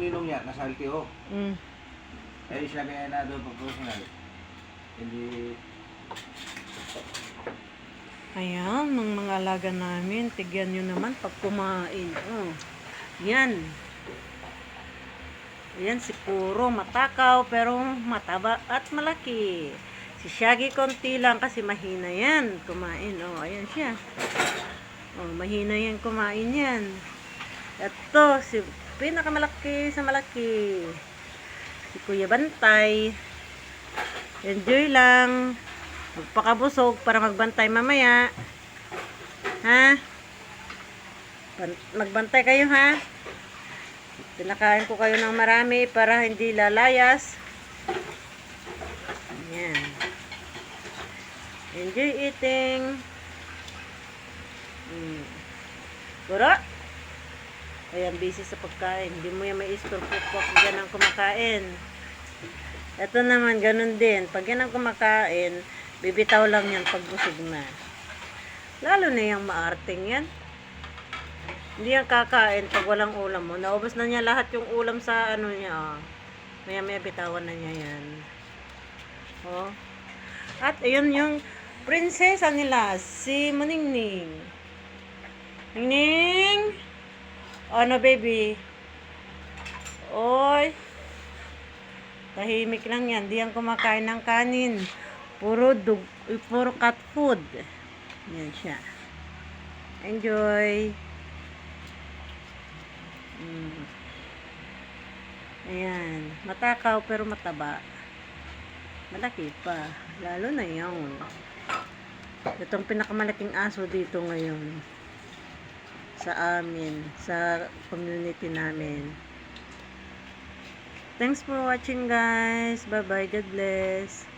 ninong niya, nasa LTO. Mm. Eh, siya kaya na doon pag personal. Hindi, Ayan, ng mga alaga namin. Tigyan nyo naman pag kumain. Oh. Yan. Ayan, si Puro matakaw pero mataba at malaki. Si Shaggy konti lang kasi mahina yan kumain. Oh, ayan siya. Oh, mahina yan kumain yan. Ito, si pinakamalaki sa malaki. Si Kuya Bantay. Enjoy lang. Magpakabusog para magbantay mamaya. Ha? Ban- magbantay kayo ha? Pinakain ko kayo ng marami para hindi lalayas. Ayan. Enjoy eating. Mm. Puro? Ayan, busy sa pagkain. Hindi mo yan may isturpupok dyan ang kumakain. Ito naman, ganun din. Pag yan ang kumakain, bibitaw lang yan pag busog na. Lalo na yung maarting yan. Hindi yan kakain pag walang ulam mo. Naubos na niya lahat yung ulam sa ano niya. Oh. Maya maya bitawan na niya yan. Oh. At ayun yung prinsesa nila, si Maningning. Ningning! Ano baby? Oy! Tahimik lang yan. Di yan kumakain ng kanin. Puro dug, eh, puro cat food. Yan siya. Enjoy. Mm. Ayan. Matakaw pero mataba. Malaki pa. Lalo na yung itong pinakamalaking aso dito ngayon sa amin, sa community namin. Thanks for watching guys. Bye bye. God bless.